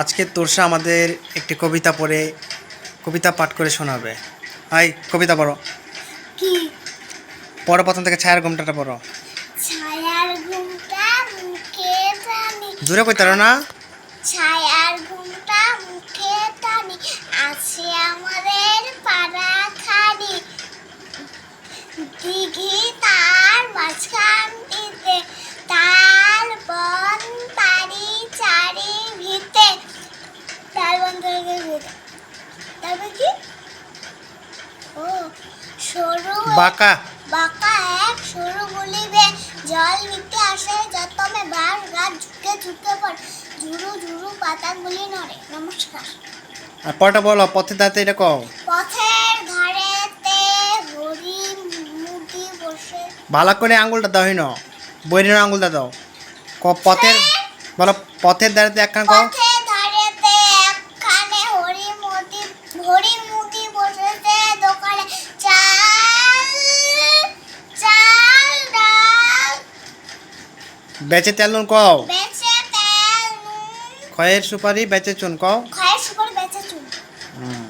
আজকে তোরসা আমাদের একটি কবিতা পড়ে কবিতা পাঠ করে শোনাবে। হাই কবিতা পড়ো। কি? পড়ো প্রথম থেকে ছায়ার ঘুমটাটা পড়ো। ছায়ার ঘুমটা মুখে টানি। দূরে কই তারো না? ছায়ার ঘুমটা মুখে টানি। আছে আমাদের পাড়া খানি দিঘি তার মাঝখান দিতে তার বন তারি চারি ভিতে তার বন তারি ভিতে তারপর কি? ও সরু বাঁকা। বাঁকা এক সরু বলিবে জল ভিতে আসে যতমে বার গাছ ঝুঁকে ঝুঁকে পড়ে। ঝুরু ঝুরু পাতাগুলি নড়ে। নমস্কার। আর বলো পথে দাঁতে এটা কও। পথের ধারেতে হরিণ মুদি বসে। ভালো করে আঙ্গুলটা দাও হইন বইয়ের আঙ্গুলটা দাও। ক পথের বলো পথের দাঁড়াতে একখান কও। বেচে তেল নুন কও। খয়ের সুপারি বেচে চুন কও। খয়ের সুপারি বেচে চুন। হুম।